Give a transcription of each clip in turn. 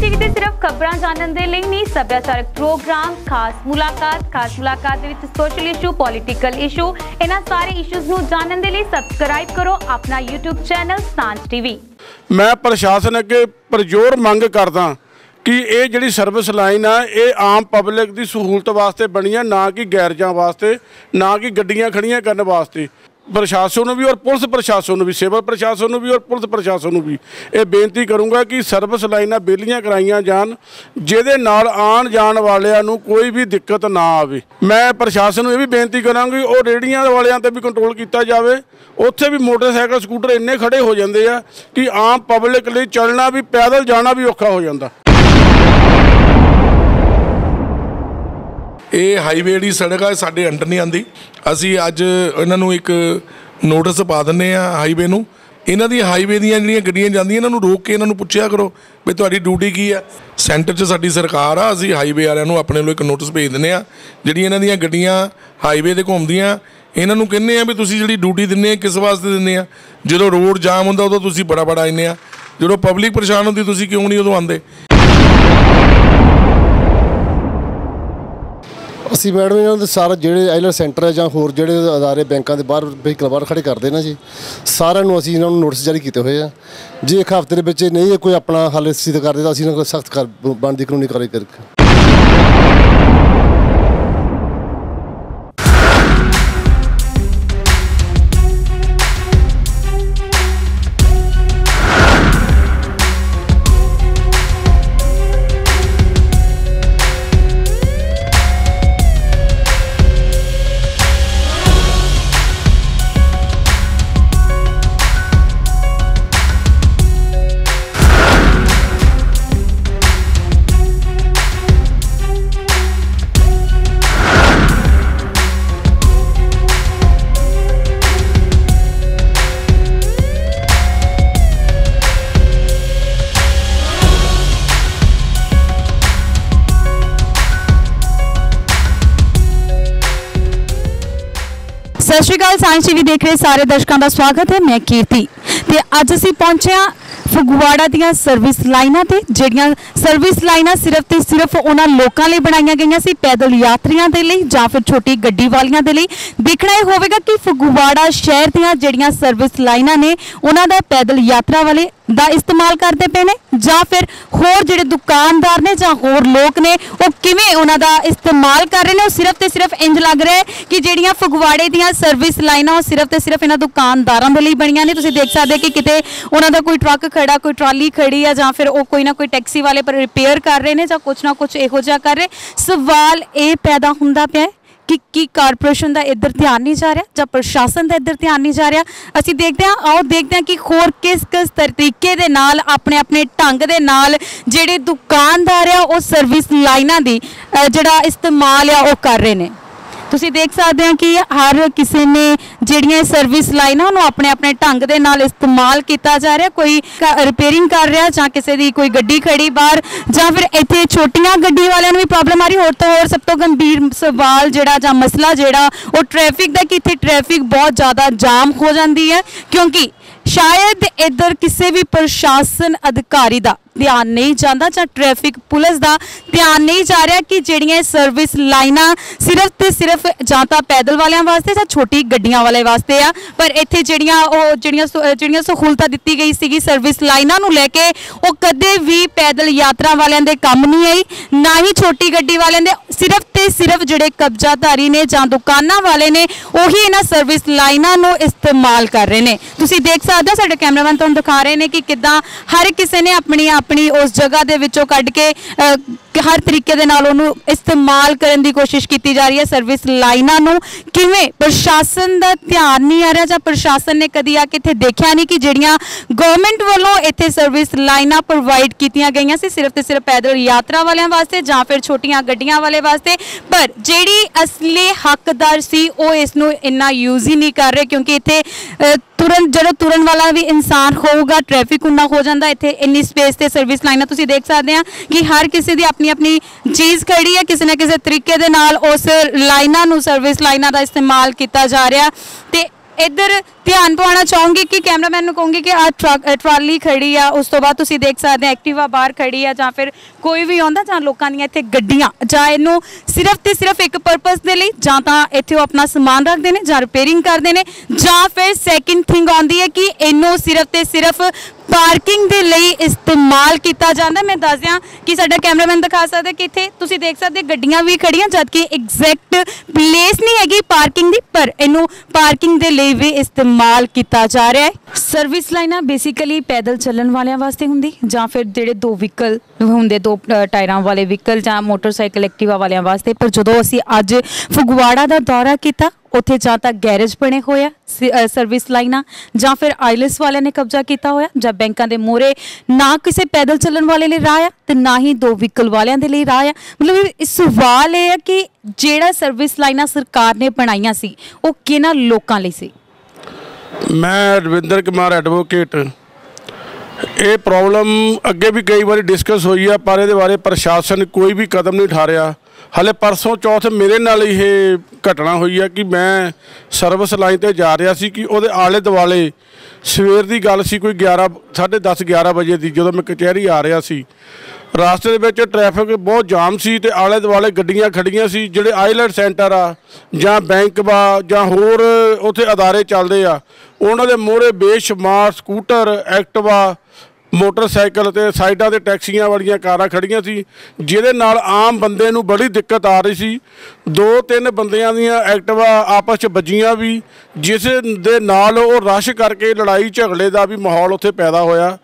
TV ਤੇ ਸਿਰਫ ਖਬਰਾਂ ਜਾਣਨ ਦੇ ਲਈ ਨਹੀਂ, ਸੱਭਿਆਚਾਰਕ ਪ੍ਰੋਗਰਾਮ, ਖਾਸ ਮੁਲਾਕਾਤ ਖਾਸ ਮੁਲਾਕਾਤ ਦੇ ਵਿੱਚ ਸੋਸ਼ਲ ਇਸ਼ੂ ਪੋਲਿਟੀਕਲ ਇਸ਼ੂ ਇਹਨਾਂ ਸਾਰੇ ਇਸ਼ੂਜ਼ ਨੂੰ ਜਾਣਨ ਦੇ ਲਈ ਸਬਸਕ੍ਰਾਈਬ ਕਰੋ ਆਪਣਾ YouTube ਚੈਨਲ ਸਾਂਝ ਟੀਵੀ। ਮੈਂ ਪ੍ਰਸ਼ਾਸਨ ਅੱਗੇ ਪਰਜੋਰ ਮੰਗ ਕਰਦਾ ਕਿ ਇਹ ਜਿਹੜੀ ਸਰਵਿਸ ਲਾਈਨ ਆ, ਇਹ ਆਮ ਪਬਲਿਕ ਦੀ ਸਹੂਲਤ ਵਾਸਤੇ ਬਣੀ ਆ, ਨਾ ਕਿ ਗੈਰਜਾਂ ਵਾਸਤੇ, ਨਾ ਕਿ ਗੱਡੀਆਂ ਖੜੀਆਂ ਕਰਨ ਵਾਸਤੇ। ਪ੍ਰਸ਼ਾਸਨ ਨੂੰ ਵੀ ਔਰ ਪੁਲਿਸ ਪ੍ਰਸ਼ਾਸਨ ਨੂੰ ਵੀ, ਸਿਵਲ ਪ੍ਰਸ਼ਾਸਨ ਨੂੰ ਵੀ ਔਰ ਪੁਲਿਸ ਪ੍ਰਸ਼ਾਸਨ ਨੂੰ ਵੀ ਇਹ ਬੇਨਤੀ ਕਰੂੰਗਾ ਕਿ ਸਰਵਿਸ ਲਾਈਨਾਂ ਬੇਲੀਆਂ ਕਰਾਈਆਂ ਜਾਣ, ਜਿਹਦੇ ਨਾਲ ਆਉਣ ਜਾਣ ਵਾਲਿਆਂ ਨੂੰ ਕੋਈ ਵੀ ਦਿੱਕਤ ਨਾ ਆਵੇ। ਮੈਂ ਪ੍ਰਸ਼ਾਸਨ ਨੂੰ ਇਹ ਵੀ ਬੇਨਤੀ ਕਰਾਂਗੀ, ਉਹ ਰੇੜੀਆਂ ਵਾਲਿਆਂ ਤੇ ਵੀ ਕੰਟਰੋਲ ਕੀਤਾ ਜਾਵੇ। ਉੱਥੇ ਵੀ ਮੋਟਰਸਾਈਕਲ, ਸਕੂਟਰ ਇੰਨੇ ਖੜੇ ਹੋ ਜਾਂਦੇ ਆ ਕਿ ਆਮ ਪਬਲਿਕ ਲਈ ਚੱਲਣਾ ਵੀ, ਪੈਦਲ ਜਾਣਾ ਵੀ ਔਖਾ ਹੋ ਜਾਂਦਾ। ਇਹ ਹਾਈਵੇ ਦੀ ਸੜਕ ਆ ਸਾਡੇ ਅੰਡਰ ਨਹੀਂ ਆਂਦੀ ਅਸੀਂ ਅੱਜ ਇਹਨਾਂ ਨੂੰ ਇੱਕ ਨੋਟਿਸ ਪਾ ਦਿੰਨੇ ਆ ਹਾਈਵੇ ਨੂੰ। ਇਹਨਾਂ ਦੀ ਹਾਈਵੇ ਦੀਆਂ ਜਿਹੜੀਆਂ ਗੱਡੀਆਂ ਜਾਂਦੀਆਂ, ਇਹਨਾਂ ਨੂੰ ਰੋਕ ਕੇ ਇਹਨਾਂ ਨੂੰ ਪੁੱਛਿਆ ਕਰੋ ਵੀ ਤੁਹਾਡੀ ਡਿਊਟੀ ਕੀ ਆ। ਸੈਂਟਰ 'ਚ ਸਾਡੀ ਸਰਕਾਰ ਆ, ਅਸੀਂ ਹਾਈਵੇ ਵਾਲਿਆਂ ਨੂੰ ਆਪਣੇ ਵੱਲੋਂ ਇੱਕ ਨੋਟਿਸ ਭੇਜ ਦਿੰਨੇ ਆ ਜਿਹੜੀਆਂ ਇਹਨਾਂ ਦੀਆਂ ਗੱਡੀਆਂ ਹਾਈਵੇ ਤੇ ਘੁੰਮਦੀਆਂ, ਇਹਨਾਂ ਨੂੰ ਕਹਿੰਦੇ ਆ ਵੀ ਤੁਸੀਂ ਜਿਹੜੀ ਡਿਊਟੀ ਦਿੰਨੇ ਆ ਕਿਸ ਵਾਸਤੇ ਦਿੰਨੇ ਆ? ਜਦੋਂ ਰੋਡ ਜਾਮ ਹੁੰਦਾ, ਉਦੋਂ ਤੁਸੀਂ ਬੜਾ ਬੜਾ ਆਉਂਦੇ ਆ। ਜਦੋਂ ਪਬਲਿਕ ਪਰੇਸ਼ਾਨ ਹੁੰਦੀ, ਤੁਸੀਂ ਕਿਉਂ ਨਹੀਂ ਉਦੋਂ ਆਉਂਦੇ? ਅਸੀਂ ਮੈਡਮ ਇਹਨਾਂ ਦੇ ਸਾਰਾ ਜਿਹੜੇ ਆਈਲੈਂਡ ਸੈਂਟਰ ਹੈ ਜਾਂ ਹੋਰ ਜਿਹੜੇ ਅਦਾਰੇ ਬੈਂਕਾਂ ਦੇ ਬਾਹਰ ਵਹੀਕਲ ਬਾਹਰ ਖੜੇ ਕਰਦੇ ਨਾ ਜੀ, ਸਾਰਿਆਂ ਨੂੰ ਅਸੀਂ ਇਹਨਾਂ ਨੂੰ ਨੋਟਿਸ ਜਾਰੀ ਕੀਤੇ ਹੋਏ ਆ। ਜੇ ਇੱਕ ਹਫ਼ਤੇ ਦੇ ਵਿੱਚ ਨਹੀਂ ਕੋਈ ਆਪਣਾ ਹੱਲ ਸਿੱਧ ਕਰਦੇ ਤਾਂ ਅਸੀਂ ਇਹਨਾਂ ਕੋਲ ਸਖਤ ਕਰ ਬਣਦੀ ਕਾਨੂੰਨੀ ਕਾਰਵਾਈ ਕਰਕੇ। ਸਤਿ ਸ਼੍ਰੀ ਅਕਾਲ, ਸਾਇੰਸ ਟੀਵੀ ਦੇਖ ਰਹੇ ਸਾਰੇ ਦਰਸ਼ਕਾਂ ਦਾ ਸਵਾਗਤ ਹੈ, ਮੈਂ ਕੀਰਤੀ। ਤੇ ਅੱਜ ਅਸੀਂ ਪਹੁੰਚੇ ਹਾਂ ਫਗਵਾੜਾ ਦੀਆਂ ਸਰਵਿਸ ਲਾਈਨਾਂ ਤੇ, ਜਿਹੜੀਆਂ ਸਰਵਿਸ ਲਾਈਨਾਂ ਸਿਰਫ ਤੇ ਸਿਰਫ ਉਹਨਾਂ ਲੋਕਾਂ ਲਈ ਬਣਾਈਆਂ ਗਈਆਂ ਸੀ ਪੈਦਲ ਯਾਤਰੀਆਂ ਦੇ ਲਈ ਜਾਂ ਫਿਰ ਛੋਟੀ ਗੱਡੀ ਵਾਲੀਆਂ ਦੇ ਲਈ। ਦੇਖਣਾ ਇਹ ਹੋਵੇਗਾ ਕਿ ਫਗਵਾੜਾ ਸ਼ਹਿਰ ਦੀਆਂ ਜਿਹੜੀਆਂ ਸਰਵਿਸ ਲਾਈਨਾਂ ਨੇ, ਉਹਨਾਂ ਦਾ ਪੈਦਲ ਯਾਤਰਾ ਵਾਲੇ ਦਾ ਇਸਤੇਮਾਲ ਕਰਦੇ ਪਏ ਨੇ ਜਾਂ ਫਿਰ ਹੋਰ ਜਿਹੜੇ ਦੁਕਾਨਦਾਰ ਨੇ ਜਾਂ ਹੋਰ ਲੋਕ ਨੇ, ਉਹ ਕਿਵੇਂ ਉਹਨਾਂ ਦਾ ਇਸਤੇਮਾਲ ਕਰ ਰਹੇ ਨੇ? ਉਹ ਸਿਰਫ ਤੇ ਸਿਰਫ ਇੰਜ ਲੱਗ ਰਿਹਾ ਹੈ ਕਿ ਜਿਹੜੀਆਂ ਫਗਵਾੜੇ ਦੀਆਂ ਸਰਵਿਸ ਲਾਈਨਾਂ, ਉਹ ਸਿਰਫ ਤੇ ਸਿਰਫ ਇਹਨਾਂ ਦੁਕਾਨਦਾਰਾਂ ਦੇ ਲਈ ਬਣੀਆਂ ਨੇ। ਤੁਸੀਂ ਦੇਖ ਸਕਦੇ ਹੋ ਕਿ ਕਿਤੇ ਉਹਨਾਂ ਦਾ ਕੋਈ ਟਰੱਕ ਖੜਾ, ਕੋਈ ਟਰਾਲੀ ਖੜੀ ਆ ਜਾਂ ਫਿਰ ਉਹ ਕੋਈ ਨਾ ਕੋਈ ਟੈਕਸੀ ਵਾਲੇ ਰਿਪੇਅਰ ਕਰ ਰਹੇ ਨੇ ਜਾਂ ਕੁਝ ਨਾ ਕੁਝ ਇਹੋ ਜਿਹਾ ਕਰ ਰਹੇ? ਸਵਾਲ ਇਹ ਪੈਦਾ ਹੁੰਦਾ ਪਿਆ ਹੈ ਕਿ ਕੀ ਕਾਰਪੋਰੇਸ਼ਨ ਦਾ ਇੱਧਰ ਧਿਆਨ ਨਹੀਂ ਜਾ ਰਿਹਾ ਜਾਂ ਪ੍ਰਸ਼ਾਸਨ ਦਾ ਇੱਧਰ ਧਿਆਨ ਨਹੀਂ ਜਾ ਰਿਹਾ? ਅਸੀਂ ਦੇਖਦੇ ਹਾਂ, ਆਓ ਦੇਖਦੇ ਹਾਂ ਕਿ ਹੋਰ ਕਿਸ ਕਿਸ ਤਰੀਕੇ ਦੇ ਨਾਲ, ਆਪਣੇ ਆਪਣੇ ਢੰਗ ਦੇ ਨਾਲ ਜਿਹੜੇ ਦੁਕਾਨਦਾਰ ਆ, ਉਹ ਸਰਵਿਸ ਲਾਈਨਾਂ ਦੀ ਜਿਹੜਾ ਇਸਤੇਮਾਲ ਆ, ਉਹ ਕਰ ਰਹੇ ਨੇ। ਤੁਸੀਂ ਦੇਖ ਸਕਦੇ ਹੋ ਕਿ ਹਰ ਕਿਸੇ ਨੇ ਜਿਹੜੀਆਂ ਸਰਵਿਸ ਲਾਈਨਾਂ ਉਹਨੂੰ ਆਪਣੇ ਆਪਣੇ ਢੰਗ ਦੇ ਨਾਲ ਇਸਤੇਮਾਲ ਕੀਤਾ ਜਾ ਰਿਹਾ। ਕੋਈ ਰਿਪੇਅਰਿੰਗ ਕਰ ਰਿਹਾ ਜਾਂ ਕਿਸੇ ਦੀ ਕੋਈ ਗੱਡੀ ਖੜੀ ਬਾਹਰ, ਜਾਂ ਫਿਰ ਇੱਥੇ ਛੋਟੀਆਂ ਗੱਡੀ ਵਾਲਿਆਂ ਨੂੰ ਵੀ ਪ੍ਰੋਬਲਮ ਆ ਰਹੀ। ਹੋਰ ਤੋਂ ਹੋਰ ਸਭ ਤੋਂ ਗੰਭੀਰ ਸਵਾਲ ਜਿਹੜਾ ਜਾਂ ਮਸਲਾ ਜਿਹੜਾ, ਉਹ ਟ੍ਰੈਫਿਕ ਦਾ ਕਿ ਇੱਥੇ ਟ੍ਰੈਫਿਕ ਬਹੁਤ ਜ਼ਿਆਦਾ ਜਾਮ ਹੋ ਜਾਂਦੀ ਹੈ, ਕਿਉਂਕਿ ਸ਼ਾਇਦ ਇੱਧਰ ਕਿਸੇ ਵੀ ਪ੍ਰਸ਼ਾਸਨ ਅਧਿਕਾਰੀ ਦਾ ਧਿਆਨ ਨਹੀਂ ਜਾਂਦਾ ਜਾਂ ਟ੍ਰੈਫਿਕ ਪੁਲਿਸ ਦਾ ਧਿਆਨ ਨਹੀਂ ਜਾ ਰਿਹਾ ਕਿ ਜਿਹੜੀਆਂ ਸਰਵਿਸ ਲਾਈਨਾਂ ਸਿਰਫ ਤੇ ਸਿਰਫ ਜਾਂ ਤਾਂ ਪੈਦਲ ਵਾਲਿਆਂ ਵਾਸਤੇ ਜਾਂ ਛੋਟੀ ਗੱਡੀਆਂ ਵਾਲੇ ਵਾਸਤੇ ਆ, ਪਰ ਇੱਥੇ ਜਿਹੜੀਆਂ ਉਹ ਜਿਹੜੀਆਂ ਜਿਹੜੀਆਂ ਸਹੂਲਤਾਂ ਦਿੱਤੀ ਗਈ ਸੀਗੀ ਸਰਵਿਸ ਲਾਈਨਾਂ ਨੂੰ ਲੈ ਕੇ, ਉਹ ਕਦੇ ਵੀ ਪੈਦਲ ਯਾਤਰਾ ਵਾਲਿਆਂ ਦੇ ਕੰਮ ਨਹੀਂ ਆਈ, ਨਾ ਹੀ ਛੋਟੀ ਗੱਡੀ ਵਾਲਿਆਂ ਦੇ, ਸਿਰਫ ਤੇ ਸਿਰਫ ਜਿਹੜੇ ਕਬਜ਼ਾਧਾਰੀ ਨੇ ਜਾਂ ਦੁਕਾਨਾਂ ਵਾਲੇ ਨੇ, ਉਹੀ ਇਹਨਾਂ ਸਰਵਿਸ ਲਾਈਨਾਂ ਨੂੰ ਇਸਤੇਮਾਲ ਕਰ ਰਹੇ ਨੇ। ਤੁਸੀਂ ਦੇਖ ਸਕਦੇ ਹੋ, ਸਾਡੇ ਕੈਮਰਾਮੈਨ ਤੁਹਾਨੂੰ ਦਿਖਾ ਰਹੇ ਨੇ ਕਿ ਕਿਦਾਂ ਹਰ ਕਿਸੇ ਨੇ ਆਪਣੀ ਆਪ ਆਪਣੀ ਉਸ ਜਗ੍ਹਾ ਦੇ ਵਿੱਚੋਂ ਕੱਢ ਕੇ ਹਰ ਤਰੀਕੇ ਦੇ ਨਾਲ ਉਹਨੂੰ ਇਸਤੇਮਾਲ ਕਰਨ ਦੀ ਕੋਸ਼ਿਸ਼ ਕੀਤੀ ਜਾ ਰਹੀ ਹੈ ਸਰਵਿਸ ਲਾਈਨਾਂ ਨੂੰ। ਕਿਵੇਂ? ਪ੍ਰਸ਼ਾਸਨ ਦਾ ਧਿਆਨ ਨਹੀਂ ਆ ਰਿਹਾ ਜਾਂ ਪ੍ਰਸ਼ਾਸਨ ਨੇ ਕਦੀ ਆ ਕੇ ਇੱਥੇ ਦੇਖਿਆ ਨਹੀਂ ਕਿ ਜਿਹੜੀਆਂ ਗਵਰਨਮੈਂਟ ਵੱਲੋਂ ਇੱਥੇ ਸਰਵਿਸ ਲਾਈਨਾਂ ਪ੍ਰੋਵਾਈਡ ਕੀਤੀਆਂ ਗਈਆਂ ਸੀ, ਸਿਰਫ ਤੇ ਸਿਰਫ ਪੈਦਲ ਯਾਤਰਾ ਵਾਲਿਆਂ ਵਾਸਤੇ ਜਾਂ ਫਿਰ ਛੋਟੀਆਂ ਗੱਡੀਆਂ ਵਾਲੇ ਵਾਸਤੇ। ਪਰ ਜਿਹੜੀ ਅਸਲੀ ਹੱਕਦਾਰ ਸੀ, ਉਹ ਇਸ ਨੂੰ ਇੰਨਾ ਯੂਜ਼ ਹੀ ਨਹੀਂ ਕਰ ਰਹੇ ਕਿਉਂਕਿ ਇੱਥੇ ਤੁਰੰਤ ਜਦੋਂ ਤੁਰਨ ਵਾਲਾ ਵੀ ਇਨਸਾਨ ਹੋਊਗਾ ਟ੍ਰੈਫਿਕ ਉਨਾ ਹੋ ਜਾਂਦਾ, ਇੱਥੇ ਇੰਨੀ ਸਪੇਸ ਤੇ ਸਰਵਿਸ ਲਾਈਨਾਂ ਤੁਸੀਂ ਦੇਖ ਸਕਦੇ ਆ ਕਿ ਹਰ ਕਿਸੇ ਦੀ ਆਪਣੀ ਆਪਣੀ ਚੀਜ਼ ਖੜੀ ਹੈ ਕਿਸੇ ਨਾ ਕਿਸੇ ਤਰੀਕੇ ਦੇ ਨਾਲ ਉਸ ਲਾਈਨਾਂ ਨੂੰ ਸਰਵਿਸ ਲਾਈਨਾਂ ਦਾ ਇਸਤੇਮਾਲ ਕੀਤਾ ਜਾ ਰਿਹਾ। ਤੇ ਇੱਧਰ ਧਿਆਨ ਪਵਾਉਣਾ ਚਾਹੂੰਗੀ ਕਿ ਕੈਮਰਾਮੈਨ ਨੂੰ ਕਹੂੰਗੀ ਕਿ ਆ ਟਰਾਲੀ ਖੜੀ ਆ, ਉਸ ਤੋਂ ਬਾਅਦ ਤੁਸੀਂ ਦੇਖ ਸਕਦੇ ਹੋ ਐਕਟਿਵਾ ਬਾਹਰ ਖੜੀ ਆ ਜਾਂ ਫਿਰ ਕੋਈ ਵੀ ਆਉਂਦਾ ਜਾਂ ਲੋਕਾਂ ਦੀਆਂ ਇੱਥੇ ਗੱਡੀਆਂ, ਜਾਂ ਇਹਨੂੰ ਸਿਰਫ ਤੇ ਸਿਰਫ ਇੱਕ ਪਰਪਸ ਦੇ ਲਈ ਜਾਂ ਤਾਂ ਇੱਥੇ ਉਹ ਆਪਣਾ ਸਮਾਨ ਰੱਖਦੇ ਨੇ ਜਾਂ ਰਿਪੇਅਰਿੰਗ ਕਰਦੇ ਨੇ, ਜਾਂ ਫਿਰ ਸੈਕਿੰਡ ਥਿੰਗ ਆਉਂਦੀ ਹੈ ਕਿ ਇਹਨੂੰ ਸਿਰਫ ਤੇ ਸਿਰਫ ਪਾਰਕਿੰਗ ਦੇ ਲਈ ਇਸਤੇਮਾਲ ਕੀਤਾ ਜਾਂਦਾ। ਮੈਂ ਦੱਸ ਦਿਆਂ ਕਿ ਸਾਡਾ ਕੈਮਰਾਮੈਨ ਦਿਖਾ ਸਕਦਾ ਕਿ ਇੱਥੇ ਤੁਸੀਂ ਦੇਖ ਸਕਦੇ ਗੱਡੀਆਂ ਵੀ ਖੜੀਆਂ, ਜਦਕਿ ਐਗਜ਼ੈਕਟ ਪਲੇਸ ਨਹੀਂ ਹੈਗੀ ਪਾਰਕਿੰਗ ਦੀ, ਪਰ ਇਹਨੂੰ ਪਾਰਕਿੰਗ ਦੇ ਲਈ ਵੀ ਇਸਤੇਮਾਲ ਕੀਤਾ ਜਾ ਰਿਹਾ ਹੈ। ਸਰਵਿਸ ਲਾਈਨਾਂ ਬੇਸਿਕਲੀ ਪੈਦਲ ਚੱਲਣ ਵਾਲਿਆਂ ਵਾਸਤੇ ਹੁੰਦੀ, ਜਾਂ ਫਿਰ ਜਿਹੜੇ ਦੋ ਵਹੀਕਲ ਹੁੰਦੇ, ਦੋ ਟਾਇਰਾਂ ਵਾਲੇ ਵਹੀਕਲ ਜਾਂ ਮੋਟਰਸਾਈਕਲ ਐਕਟਿਵਾ ਵਾਲਿਆਂ ਵਾਸਤੇ। ਪਰ ਜਦੋਂ ਅਸੀਂ ਅੱਜ ਫਗਵਾੜਾ ਦਾ ਦੌਰਾ ਕੀਤਾ, ਉੱਥੇ ਜਾਂ ਤਾਂ ਗੈਰੇਜ ਬਣੇ ਹੋਏ ਆ ਸਰਵਿਸ ਲਾਈਨਾਂ, ਜਾਂ ਫਿਰ ਆਈਲੈਸ ਵਾਲਿਆਂ ਨੇ ਕਬਜ਼ਾ ਕੀਤਾ ਹੋਇਆ, ਜਾਂ ਬੈਂਕਾਂ ਦੇ ਮੋਰੇ ਨਾ ਕਿਸੇ ਪੈਦਲ ਚੱਲਣ ਵਾਲੇ ਲਈ ਰਾਹ ਆ, ਤੇ ਨਾ ਹੀ ਦੋ ਵਹੀਕਲ ਵਾਲਿਆਂ ਦੇ ਲਈ ਰਾਹ ਆ। ਮਤਲਬ ਇਹ ਸਵਾਲ ਇਹ ਹੈ ਕਿ ਜਿਹੜਾ ਸਰਵਿਸ ਲਾਈਨਾਂ ਸਰਕਾਰ ਨੇ ਬਣਾਈਆਂ ਸੀ, ਉਹ ਕਿਹਨਾਂ ਲੋਕਾਂ ਲਈ ਸੀ? ਮੈਂ ਰਵਿੰਦਰ ਕੁਮਾਰ ਐਡਵੋਕੇਟ ਇਹ ਪ੍ਰੋਬਲਮ ਅੱਗੇ ਵੀ ਕਈ ਵਾਰੀ ਡਿਸਕਸ ਹੋਈ ਆ, ਪਰ ਇਹਦੇ ਬਾਰੇ ਪ੍ਰਸ਼ਾਸਨ ਕੋਈ ਵੀ ਕਦਮ ਨਹੀਂ ਉਠਾ ਰਿਹਾ ਹਲੇ ਪਰਸੋਂ ਚੌਥ ਮੇਰੇ ਨਾਲ ਇਹ ਘਟਨਾ ਹੋਈ ਆ ਕਿ ਮੈਂ ਸਰਵਿਸ ਲਾਈਨ ਤੇ ਜਾ ਰਿਹਾ ਸੀ ਕਿ ਉਹਦੇ ਆਲੇ ਦੁਆਲੇ ਸਵੇਰ ਦੀ ਗੱਲ ਸੀ, ਕੋਈ 11 10:30 11 ਵਜੇ ਦੀ, ਜਦੋਂ ਮੈਂ ਕਚਹਿਰੀ ਆ ਰਿਹਾ ਸੀ। ਰਾਸਤੇ ਦੇ ਵਿੱਚ ਟ੍ਰੈਫਿਕ ਬਹੁਤ ਜਾਮ ਸੀ ਤੇ ਆਲੇ ਦੁਆਲੇ ਗੱਡੀਆਂ ਖੜੀਆਂ ਸੀ, ਜਿਹੜੇ ਆਈਲੈਂਡ ਸੈਂਟਰ ਆ ਜਾਂ ਬੈਂਕ ਵਾ ਜਾਂ ਹੋਰ ਉੱਥੇ ਅਦਾਰੇ ਚੱਲਦੇ ਆ ਉਹਨਾਂ ਦੇ ਮੋਹਰੇ ਬੇਸ਼ੁਮਾਰ ਸਕੂਟਰ, ਐਕਟਿਵਾ, ਮੋਟਰਸਾਈਕਲ ਤੇ ਸਾਈਡਾਂ ਤੇ ਟੈਕਸੀਆਂ ਵਾਲੀਆਂ ਕਾਰਾਂ ਖੜੀਆਂ ਸੀ, ਜਿਹਦੇ ਨਾਲ ਆਮ ਬੰਦੇ ਨੂੰ ਬੜੀ ਦਿੱਕਤ ਆ ਰਹੀ ਸੀ। ਦੋ ਤਿੰਨ ਬੰਦਿਆਂ ਦੀਆਂ ਐਕਟਿਵਾ ਆਪਸ 'ਚ ਵੱਜੀਆਂ ਵੀ, ਜਿਸ ਦੇ ਨਾਲ ਉਹ ਰਸ਼ ਕਰਕੇ ਲੜਾਈ ਝਗੜੇ ਦਾ ਵੀ ਮਾਹੌਲ ਉੱਥੇ ਪੈਦਾ ਹੋਇਆ।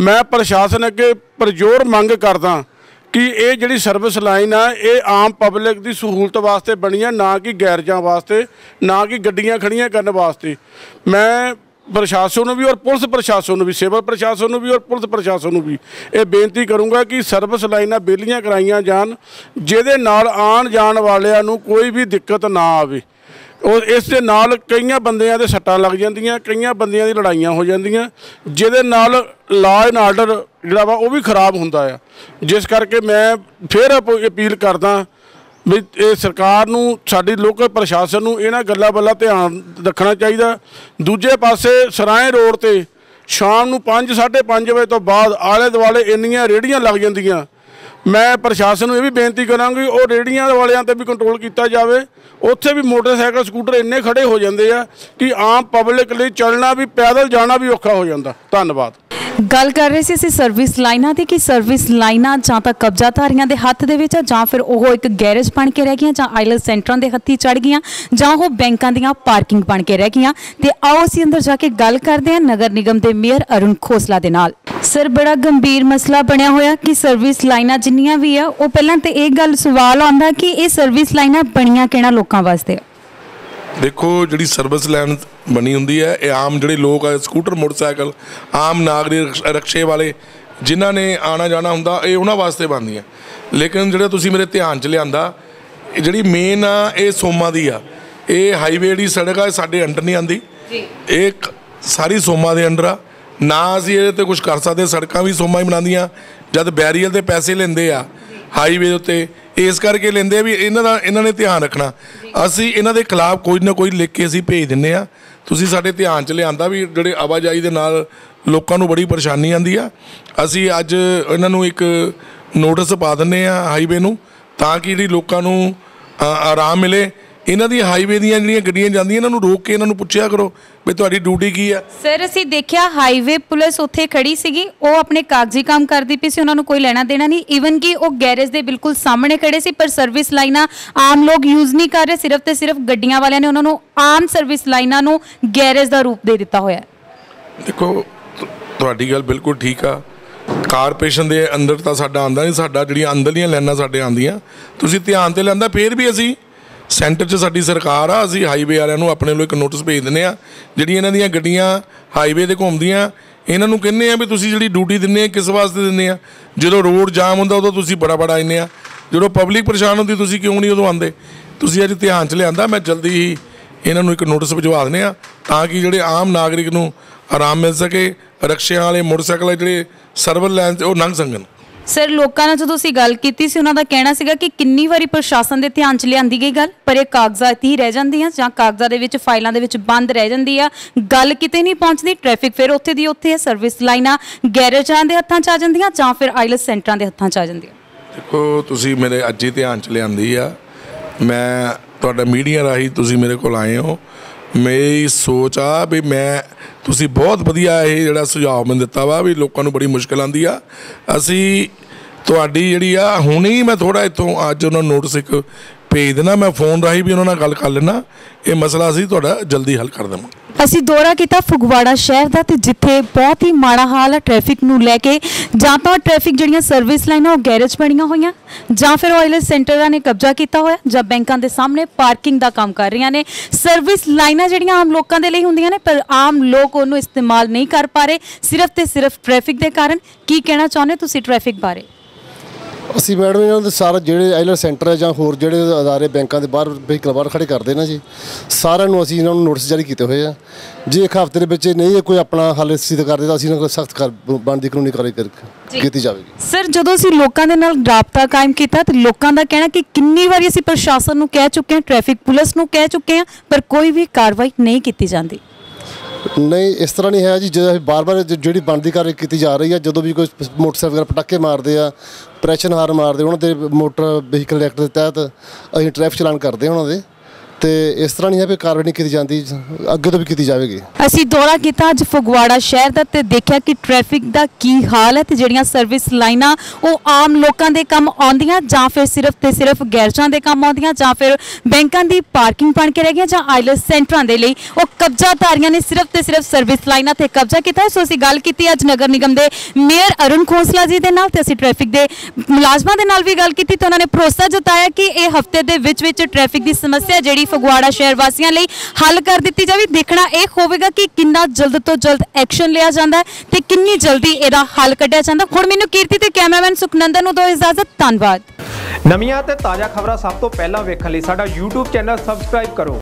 ਮੈਂ ਪ੍ਰਸ਼ਾਸਨ ਅੱਗੇ ਪਰਜੋਰ ਮੰਗ ਕਰਦਾ ਕਿ ਇਹ ਜਿਹੜੀ ਸਰਵਿਸ ਲਾਈਨ ਆ, ਇਹ ਆਮ ਪਬਲਿਕ ਦੀ ਸਹੂਲਤ ਵਾਸਤੇ ਬਣੀ ਆ, ਨਾ ਕਿ ਗੈਰਜਾਂ ਵਾਸਤੇ, ਨਾ ਕਿ ਗੱਡੀਆਂ ਖੜੀਆਂ ਕਰਨ ਵਾਸਤੇ। ਮੈਂ ਪ੍ਰਸ਼ਾਸਨ ਨੂੰ ਵੀ ਔਰ ਪੁਲਿਸ ਪ੍ਰਸ਼ਾਸਨ ਨੂੰ ਵੀ, ਸਿਵਲ ਪ੍ਰਸ਼ਾਸਨ ਨੂੰ ਵੀ ਔਰ ਪੁਲਿਸ ਪ੍ਰਸ਼ਾਸਨ ਨੂੰ ਵੀ ਇਹ ਬੇਨਤੀ ਕਰੂੰਗਾ ਕਿ ਸਰਵਿਸ ਲਾਈਨਾਂ ਬੇਲੀਆਂ ਕਰਾਈਆਂ ਜਾਣ, ਜਿਹਦੇ ਨਾਲ ਆਉਣ ਜਾਣ ਵਾਲਿਆਂ ਨੂੰ ਕੋਈ ਵੀ ਦਿੱਕਤ ਨਾ ਆਵੇ। ਉਹ ਇਸ ਦੇ ਨਾਲ ਕਈਆਂ ਬੰਦਿਆਂ ਦੇ ਸੱਟਾਂ ਲੱਗ ਜਾਂਦੀਆਂ, ਕਈਆਂ ਬੰਦਿਆਂ ਦੀ ਲੜਾਈਆਂ ਹੋ ਜਾਂਦੀਆਂ, ਜਿਹਦੇ ਨਾਲ ਲਾਅ ਐਂਡ ਆਰਡਰ ਜਿਹੜਾ ਵਾ ਉਹ ਵੀ ਖਰਾਬ ਹੁੰਦਾ ਆ। ਜਿਸ ਕਰਕੇ ਮੈਂ ਫਿਰ ਅਪ- ਅਪੀਲ ਕਰਦਾ ਵੀ ਇਹ ਸਰਕਾਰ ਨੂੰ, ਸਾਡੀ ਲੋਕਲ ਪ੍ਰਸ਼ਾਸਨ ਨੂੰ ਇਹਨਾਂ ਗੱਲਾਂ ਵੱਲ ਧਿਆਨ ਰੱਖਣਾ ਚਾਹੀਦਾ। ਦੂਜੇ ਪਾਸੇ ਸਰਾਏ ਰੋਡ ਤੇ ਸ਼ਾਮ ਨੂੰ 5 5:30 ਵਜੇ ਤੋਂ ਬਾਅਦ ਆਲੇ ਦੁਆਲੇ ਇੰਨੀਆਂ ਰੇੜੀਆਂ ਲੱਗ ਜਾਂਦੀਆਂ। ਮੈਂ ਪ੍ਰਸ਼ਾਸਨ ਨੂੰ ਇਹ ਵੀ ਬੇਨਤੀ ਕਰਾਂਗੀ, ਉਹ ਰੇੜੀਆਂ ਵਾਲਿਆਂ ਤੇ ਵੀ ਕੰਟਰੋਲ ਕੀਤਾ ਜਾਵੇ। ਉੱਥੇ ਵੀ ਮੋਟਰਸਾਈਕਲ, ਸਕੂਟਰ ਇੰਨੇ ਖੜੇ ਹੋ ਜਾਂਦੇ ਆ ਕਿ ਆਮ ਪਬਲਿਕ ਲਈ ਚੱਲਣਾ ਵੀ, ਪੈਦਲ ਜਾਣਾ ਵੀ ਔਖਾ ਹੋ ਜਾਂਦਾ। ਧੰਨਵਾਦ। ਗੱਲ ਕਰ ਰਹੇ ਸੀ ਅਸੀਂ ਸਰਵਿਸ ਲਾਈਨਾਂ ਦੀ ਕਿ ਸਰਵਿਸ ਲਾਈਨਾਂ ਜਾਂ ਤਾਂ ਕਬਜ਼ਾਧਾਰੀਆਂ ਦੇ ਹੱਥ ਦੇ ਵਿੱਚ ਆ, ਜਾਂ ਫਿਰ ਉਹ ਇੱਕ ਗੈਰੇਜ ਬਣ ਕੇ ਰਹਿ ਗਈਆਂ, ਜਾਂ ਆਈਲੈਂਡ ਸੈਂਟਰਾਂ ਦੇ ਹੱਥੀ ਚੜ ਗਈਆਂ, ਜਾਂ ਉਹ ਬੈਂਕਾਂ ਦੀਆਂ ਪਾਰਕਿੰਗ ਬਣ ਕੇ ਰਹਿ ਗਈਆਂ। ਤੇ ਆਓ ਅਸੀਂ ਅੰਦਰ ਜਾ ਕੇ ਗੱਲ ਕਰਦੇ ਹਾਂ ਨਗਰ ਨਿਗਮ ਦੇ ਮੇਅਰ ਅਰੁਣ ਖੋਸਲਾ ਦੇ ਨਾਲ। ਸਰ ਬੜਾ ਗੰਭੀਰ ਮਸਲਾ ਬਣਿਆ ਹੋਇਆ ਕਿ ਸਰਵਿਸ ਲਾਈਨਾਂ ਜਿੰਨੀਆਂ ਵੀ ਆ ਉਹ ਪਹਿਲਾਂ ਤੇ ਇਹ ਗੱਲ ਸਵਾਲ ਆਉਂਦਾ ਕਿ ਇਹ ਸਰਵਿਸ ਲਾਈਨਾਂ ਬਣੀਆਂ ਕਿਹੜਾ ਲੋਕਾਂ ਵਾਸਤੇ? ਦੇਖੋ ਜਿਹੜੀ ਸਰਵਿਸ ਲਾਈਨ ਬਣੀ ਹੁੰਦੀ ਹੈ ਇਹ ਆਮ ਜਿਹੜੇ ਲੋਕ ਆ ਸਕੂਟਰ ਮੋਟਰਸਾਈਕਲ ਆਮ ਨਾਗਰਿਕ ਰਕਸ਼- ਵਾਲੇ ਜਿਨ੍ਹਾਂ ਨੇ ਆਣਾ ਜਾਣਾ ਹੁੰਦਾ ਇਹ ਉਹਨਾਂ ਵਾਸਤੇ ਬਣਦੀਆਂ। ਲੇਕਿਨ ਜਿਹੜਾ ਤੁਸੀਂ ਮੇਰੇ ਧਿਆਨ 'ਚ ਲਿਆਂਦਾ ਜਿਹੜੀ ਮੇਨ ਆ ਇਹ ਸੋਮਾ ਦੀ ਆ। ਇਹ ਹਾਈਵੇ ਜਿਹੜੀ ਸੜਕ ਆ ਸਾਡੇ ਅੰਡਰ ਨਹੀਂ ਆਂਦੀ ਜੀ। ਇਹ ਸਾਰੀ ਸੋਮਾ ਦੇ ਅੰਡਰ ਆ। ਨਾ ਅਸੀਂ ਇਹਦੇ ਤੇ ਕੁਝ ਕਰ ਸਕਦੇ, ਸੜਕਾਂ ਵੀ ਸੋਮਾ ਹੀ ਬਣਾਉਂਦੀਆਂ, ਜਦ ਬੈਰੀਅਰ ਦੇ ਪੈਸੇ ਲੈਂਦੇ ਆ ਹਾਈਵੇ ਉੱਤੇ, ਇਸ ਕਰਕੇ ਲੈਂਦੇ ਆ ਵੀ ਇਹਨਾਂ ਦਾ, ਇਹਨਾਂ ਨੇ ਧਿਆਨ ਰੱਖਣਾ। ਅਸੀਂ ਇਹਨਾਂ ਦੇ ਖਿਲਾਫ ਕੋਈ ਨਾ ਕੋਈ ਲਿਖ ਕੇ ਅਸੀਂ ਭੇਜ ਦਿੰਨੇ ਆ। ਤੁਸੀਂ ਸਾਡੇ ਧਿਆਨ 'ਚ ਲਿਆਂਦਾ ਵੀ ਜਿਹੜੇ ਆਵਾਜਾਈ ਦੇ ਨਾਲ ਲੋਕਾਂ ਨੂੰ ਬੜੀ ਪਰੇਸ਼ਾਨੀ ਆਂਦੀ ਆ। ਅਸੀਂ ਅੱਜ ਇਹਨਾਂ ਨੂੰ ਇੱਕ ਨੋਟਿਸ ਪਾ ਦਿੰਨੇ ਆ ਹਾਈਵੇ ਨੂੰ, ਤਾਂ ਕਿ ਜਿਹੜੀ ਲੋਕਾਂ ਨੂੰ ਆਰਾਮ ਮਿਲੇ। ਇਹਨਾਂ ਦੀ ਹਾਈਵੇ ਦੀਆਂ ਜਿਹੜੀਆਂ ਗੱਡੀਆਂ ਜਾਂਦੀਆਂ ਇਹਨਾਂ ਨੂੰ ਰੋਕ ਕੇ ਇਹਨਾਂ ਨੂੰ ਪੁੱਛਿਆ ਕਰੋ ਵੀ ਤੁਹਾਡੀ ਡਿਊਟੀ ਕੀ ਆ। ਸਰ ਅਸੀਂ ਦੇਖਿਆ ਹਾਈਵੇ ਪੁਲਿਸ ਉੱਥੇ ਖੜੀ ਸੀਗੀ ਉਹ ਆਪਣੇ ਕਾਗਜ਼ੀ ਕੰਮ ਕਰਦੀ ਪਈ ਸੀ ਉਹਨਾਂ ਨੂੰ ਕੋਈ ਲੈਣਾ ਦੇਣਾ ਨਹੀਂ ਈਵਨ ਕਿ ਉਹ ਗੈਰੇਜ ਦੇ ਬਿਲਕੁਲ ਸਾਹਮਣੇ ਖੜੇ ਸੀ ਪਰ ਸਰਵਿਸ ਲਾਈਨਾਂ ਆਮ ਲੋਕ ਯੂਜ਼ ਨਹੀਂ ਕਰ ਰਹੇ ਸਿਰਫ ਤੇ ਸਿਰਫ ਗੱਡੀਆਂ ਵਾਲਿਆਂ ਨੇ ਉਹਨਾਂ ਨੂੰ ਆਮ ਸਰਵਿਸ ਲਾਈਨਾਂ ਨੂੰ ਗੈਰੇਜ ਦਾ ਰੂਪ ਦੇ ਦਿੱਤਾ ਹੋਇਆ ਦੇਖੋ ਤੁਹਾਡੀ ਗੱਲ ਬਿਲਕੁਲ ਠੀਕ ਆ। ਕਾਰਪੋਰੇਸ਼ਨ ਦੇ ਅੰਦਰ ਤਾਂ ਸਾਡਾ ਆਂਦਾ ਨਹੀਂ ਸਾਡਾ ਜਿਹੜੀਆਂ ਅੰਦਰਲੀਆਂ ਲਾਈਨਾਂ ਸਾਡੇ ਆਂਦੀਆਂ ਤੁਸੀਂ ਧਿਆਨ ਤੇ ਲੈਂਦਾ ਫੇਰ ਵੀ ਅਸੀਂ ਸੈਂਟਰ 'ਚ ਸਾਡੀ ਸਰਕਾਰ ਆ, ਅਸੀਂ ਹਾਈਵੇ ਵਾਲਿਆਂ ਨੂੰ ਆਪਣੇ ਵੱਲੋਂ ਇੱਕ ਨੋਟਿਸ ਭੇਜ ਦਿੰਦੇ ਆ। ਜਿਹੜੀਆਂ ਇਹਨਾਂ ਦੀਆਂ ਗੱਡੀਆਂ ਹਾਈਵੇ ਤੇ ਘੁੰਮਦੀਆਂ, ਇਹਨਾਂ ਨੂੰ ਕਹਿੰਦੇ ਆ ਵੀ ਤੁਸੀਂ ਜਿਹੜੀ ਡਿਊਟੀ ਦਿੰਦੇ ਆ, ਕਿਸ ਵਾਸਤੇ ਦਿੰਦੇ ਆ? ਜਦੋਂ ਰੋਡ ਜਾਮ ਹੁੰਦਾ, ਉਦੋਂ ਤੁਸੀਂ ਬੜਾ ਬੜਾ ਆਉਂਦੇ ਆ। ਜਦੋਂ ਪਬਲਿਕ ਪਰੇਸ਼ਾਨ ਹੁੰਦੀ, ਤੁਸੀਂ ਕਿਉਂ ਨਹੀਂ ਉਦੋਂ ਆਉਂਦੇ? ਤੁਸੀਂ ਅੱਜ ਧਿਆਨ 'ਚ ਲਿਆਂਦਾ, ਮੈਂ ਜਲਦੀ ਹੀ ਇਹਨਾਂ ਨੂੰ ਇੱਕ ਨੋਟਿਸ ਭਿਜਵਾ ਦਿੰਦੇ ਆ, ਤਾਂ ਕਿ ਜਿਹੜੇ ਆਮ ਨਾਗਰਿਕ ਨੂੰ ਆਰਾਮ ਮਿਲ ਸਕੇ, ਰਕਸ਼ਿਆਂ ਵਾਲੇ, ਮੋਟਰਸਾਈਕਲ ਵਾਲੇ ਜਿਹੜੇ ਸਰਵਰ ਲਾਈਨ 'ਤੇ ਉਹ ਲੰਘ ਸਕਣ। ਸਰ, ਲੋਕਾਂ ਨਾਲ ਜਦੋਂ ਅਸੀਂ ਗੱਲ ਕੀਤੀ ਸੀ, ਉਹਨਾਂ ਦਾ ਕਹਿਣਾ ਸੀਗਾ ਕਿ ਕਿੰਨੀ ਵਾਰੀ ਪ੍ਰਸ਼ਾਸਨ ਦੇ ਧਿਆਨ 'ਚ ਲਿਆਂਦੀ ਗਈ ਗੱਲ, ਪਰ ਇਹ ਕਾਗਜ਼ਾਤ ਹੀ ਰਹਿ ਜਾਂਦੀਆਂ ਜਾਂ ਕਾਗਜ਼ਾਂ ਦੇ ਵਿੱਚ, ਫਾਈਲਾਂ ਦੇ ਵਿੱਚ ਬੰਦ ਰਹਿ ਜਾਂਦੀ ਆ। ਗੱਲ ਕਿਤੇ ਨਹੀਂ ਪਹੁੰਚਦੀ, ਟ੍ਰੈਫਿਕ ਫਿਰ ਉੱਥੇ ਦੀ ਉੱਥੇ ਹੈ, ਸਰਵਿਸ ਲਾਈਨਾਂ ਗੈਰੇਜਾਂ ਦੇ ਹੱਥਾਂ 'ਚ ਆ ਜਾਂਦੀਆਂ ਜਾਂ ਫਿਰ ਆਈਲੈਸ ਸੈਂਟਰਾਂ ਦੇ ਹੱਥਾਂ 'ਚ ਆ ਜਾਂਦੀਆਂ? ਦੇਖੋ, ਤੁਸੀਂ ਮੇਰੇ ਅੱਜ ਹੀ ਧਿਆਨ ਚ ਲਿਆਂਦੀ ਆ। ਮੈਂ ਤੁਹਾਡਾ ਮੀਡੀਆ ਰਾਹੀਂ ਤੁਸੀਂ ਮੇਰੇ ਕੋਲ ਆਏ ਹੋ। ਮੇਰੀ ਸੋਚ ਆ ਵੀ ਮੈਂ ਤੁਸੀਂ ਬਹੁਤ ਵਧੀਆ ਇਹ ਜਿਹੜਾ ਸੁਝਾਅ ਮੈਨੂੰ ਦਿੱਤਾ ਵਾ ਵੀ ਲੋਕਾਂ ਨੂੰ ਬੜੀ ਮੁਸ਼ਕਲ ਆਂਦੀ ਆ। ਅਸੀਂ ਤੁਹਾਡੀ ਜਿਹੜੀ ਆ, ਹੁਣੇ ਹੀ ਮੈਂ ਥੋੜਾ ਇੱਥੋਂ ਅੱਜ ਉਹਨਾਂ ਨੂੰ ਨੋਟਿਸ ਇੱਕ ਭੇਜ ਦੇਣਾ, ਮੈਂ ਫੋਨ ਰਾਹੀਂ ਵੀ ਉਹਨਾਂ ਨਾਲ ਗੱਲ ਕਰ ਲੈਣਾ ਇਹ ਮਸਲਾ ਅਸੀਂ ਤੁਹਾਡਾ ਜਲਦੀ ਹੱਲ ਕਰ ਦੇਵਾਂਗੇ। ਅਸੀਂ ਦੌਰਾ ਕੀਤਾ ਫਗਵਾੜਾ ਸ਼ਹਿਰ ਦਾ ਤੇ ਜਿੱਥੇ ਬਹੁਤ ਹੀ ਮਾੜਾ ਹਾਲ ਹੈ ਟ੍ਰੈਫਿਕ ਨੂੰ ਲੈ ਕੇ। ਜਾਂ ਤਾਂ ਟ੍ਰੈਫਿਕ ਜਿਹੜੀਆਂ ਸਰਵਿਸ ਲਾਈਨਾਂ ਉਹ ਗੈਰੇਜ ਬਣੀਆਂ ਹੋਈਆਂ, ਜਾਂ ਫਿਰ ਆਇਲਸ ਸੈਂਟਰਾਂ ਨੇ ਕਬਜ਼ਾ ਕੀਤਾ ਹੋਇਆ, ਜਾਂ ਬੈਂਕਾਂ ਦੇ ਸਾਹਮਣੇ ਪਾਰਕਿੰਗ ਦਾ ਕੰਮ ਕਰ ਰਹੀਆਂ ਨੇ। ਸਰਵਿਸ ਲਾਈਨਾਂ ਜਿਹੜੀਆਂ ਆਮ ਲੋਕਾਂ ਦੇ ਲਈ ਹੁੰਦੀਆਂ ਨੇ, ਪਰ ਆਮ ਲੋਕ ਉਹਨੂੰ ਇਸਤੇਮਾਲ ਨਹੀਂ ਕਰ ਪਾ ਰਹੇ। ਸਿਰਫ ਤੇ ਸਿਰਫ ਟ੍ਰੈਫਿਕ ਦੇ ਕਾਰਨ। ਕੀ ਕਹਿਣਾ ਚਾਹੁੰਦੇ ਤੁਸੀਂ ਟ੍ਰੈਫਿਕ ਬਾਰੇ? ਅਸੀਂ ਮੈਡਮ ਇਹਨਾਂ ਦੇ ਸਾਰੇ ਜਿਹੜੇ ਆਈਲਰ ਸੈਂਟਰ ਹੈ ਜਾਂ ਹੋਰ ਜਿਹੜੇ ਅਦਾਰੇ ਬੈਂਕਾਂ ਦੇ ਬਾਹਰ ਵਹੀਕਲ ਬਾਹਰ ਖੜੇ ਕਰਦੇ ਨਾ ਜੀ ਸਾਰਿਆਂ ਨੂੰ ਅਸੀਂ ਇਹਨਾਂ ਨੂੰ ਨੋਟਿਸ ਜਾਰੀ ਕੀਤੇ ਹੋਏ ਆ। ਜੇ ਇੱਕ ਹਫ਼ਤੇ ਦੇ ਵਿੱਚ ਨਹੀਂ ਕੋਈ ਆਪਣਾ ਹੱਲ ਸਿੱਧ ਕਰਦੇ ਤਾਂ ਅਸੀਂ ਇਹਨਾਂ ਕੋਲ ਸਖਤ ਕਰ ਬਣਦੀ ਕਾਨੂੰਨੀ ਕਾਰਵਾਈ ਕਰ- ਕੀਤੀ ਜਾਵੇਗੀ। ਸਰ ਜਦੋਂ ਅਸੀਂ ਲੋਕਾਂ ਦੇ ਨਾਲ ਰਾਬਤਾ ਕਾਇਮ ਕੀਤਾ ਤੇ ਲੋਕਾਂ ਦਾ ਕਹਿਣਾ ਕਿ ਕਿੰਨੀ ਵਾਰੀ ਅਸੀਂ ਪ੍ਰਸ਼ਾਸਨ ਨੂੰ ਕਹਿ ਚੁੱਕੇ ਹਾਂ ਟ੍ਰੈਫਿਕ ਪੁਲਿਸ ਨੂੰ ਕਹਿ ਚੁੱਕੇ ਹਾਂ ਪਰ ਕੋਈ ਵੀ ਕਾਰਵਾਈ ਨਹੀਂ ਕੀਤੀ ਜਾਂਦੀ। ਨਹੀਂ ਇਸ ਤਰ੍ਹਾਂ ਨਹੀਂ ਹੈ ਜੀ ਜਦੋਂ ਅਸੀਂ ਬਾਰ-ਬਾਰ ਜਿਹੜੀ ਬਣਦੀ ਕਾਰਵਾਈ ਕੀਤੀ ਜਾ ਰਹੀ ਹੈ ਜਦੋਂ ਵੀ ਕੋਈ ਮੋਟਰਸਾਈਕਲ ਵਗੈਰਾ ਪਟਾਕੇ ਮਾਰਦੇ ਆ ਪ੍ਰੈਸ਼ਨ ਹਾਰ ਮਾਰਦੇ ਉਹਨਾਂ ਦੇ ਮੋਟਰ ਵਹੀਕਲ ਐਕਟ ਦੇ ਤਹਿਤ ਅਸੀਂ ਟ੍ਰੈਫਿਕ ਚਲਾਨ ਕਰਦੇ ਹਾਂ ਉਹਨਾਂ ਦੇ। ਤੇ ਇਸ ਤਰ੍ਹਾਂ ਨਹੀਂ ਹੈ ਵੀ ਕਾਰਵਾਈ ਨਹੀਂ ਕੀਤੀ ਜਾਂਦੀ, ਅੱਗੇ ਤੋਂ ਵੀ ਕੀਤੀ ਜਾਵੇਗੀ। ਅਸੀਂ ਦੌਰਾ ਕੀਤਾ ਅੱਜ ਫਗਵਾੜਾ ਸ਼ਹਿਰ ਦਾ ਤੇ ਦੇਖਿਆ ਕਿ ਟ੍ਰੈਫਿਕ ਦਾ ਕੀ ਹਾਲ ਹੈ ਤੇ ਜਿਹੜੀਆਂ ਸਰਵਿਸ ਲਾਈਨਾਂ, ਉਹ ਆਮ ਲੋਕਾਂ ਦੇ ਕੰਮ ਆਉਂਦੀਆਂ ਜਾਂ ਫਿਰ ਸਿਰਫ ਤੇ ਸਿਰਫ ਗੈਰਜਾਂ ਦੇ ਕੰਮ ਆਉਂਦੀਆਂ ਜਾਂ ਫਿਰ ਬੈਂਕਾਂ ਦੀ ਪਾਰਕਿੰਗ ਬਣ ਕੇ ਰਹਿ ਗਈਆਂ ਜਾਂ ਆਈਲੈਸ ਸੈਂਟਰਾਂ ਦੇ ਲਈ ਉਹ ਕਬਜ਼ਾਧਾਰੀਆਂ ਨੇ ਸਿਰਫ ਤੇ ਸਿਰਫ ਸਰਵਿਸ ਲਾਈਨਾਂ ਤੇ ਕਬਜ਼ਾ ਕੀਤਾ ਸੋ ਅਸੀਂ ਗੱਲ ਕੀਤੀ ਅੱਜ ਨਗਰ ਨਿਗਮ ਦੇ ਮੇਅਰ ਅਰੁਣ ਖੋਸਲਾ ਜੀ ਦੇ ਨਾਲ ਤੇ ਅਸੀਂ ਟ੍ਰੈਫਿਕ ਦੇ ਮੁਲਾਜ਼ਮਾਂ ਦੇ ਨਾਲ ਵੀ ਗੱਲ ਕੀਤੀ ਤੇ ਉਹਨਾਂ ਨੇ ਭਰੋਸਾ ਜਤਾਇਆ ਕਿ ਇਹ ਹਫ਼ਤੇ ਦੇ ਵਿੱਚ ਵਿੱਚ ਟ੍ਰੈਫਿਕ ਦੀ ਸਮੱਸਿਆ ਜਿਹੜੀ ਫਗਵਾੜਾ ਸ਼ਹਿਰ ਵਾਸੀਆਂ ਲਈ ਹੱਲ ਕਰ ਦਿੱਤੀ ਜਾਵੇ। ਦੇਖਣਾ ਇਹ ਹੋਵੇਗਾ ਕਿ ਕਿੰਨਾ ਜਲਦ ਤੋਂ ਜਲਦ ਐਕਸ਼ਨ ਲਿਆ ਜਾਂਦਾ ਤੇ ਕਿੰਨੀ ਜਲਦੀ ਇਹਦਾ ਹੱਲ ਕੱਢਿਆ ਜਾਂਦਾ। ਹੁਣ ਮੈਨੂੰ ਕੀਰਤੀ ਤੇ ਕੈਮਰਾਮੈਨ ਸੁਖਨੰਦਨ ਨੂੰ ਦਿਓ ਇਜਾਜ਼ਤ। ਧੰਨਵਾਦ। ਨਵੀਆਂ ਤੇ ਤਾਜ਼ਾ ਖਬਰਾਂ ਸਭ ਤੋਂ ਪਹਿਲਾਂ ਵੇਖਣ ਲਈ ਸਾਡਾ YouTube ਚੈਨਲ ਸਬਸਕ੍ਰਾਈਬ ਕਰੋ।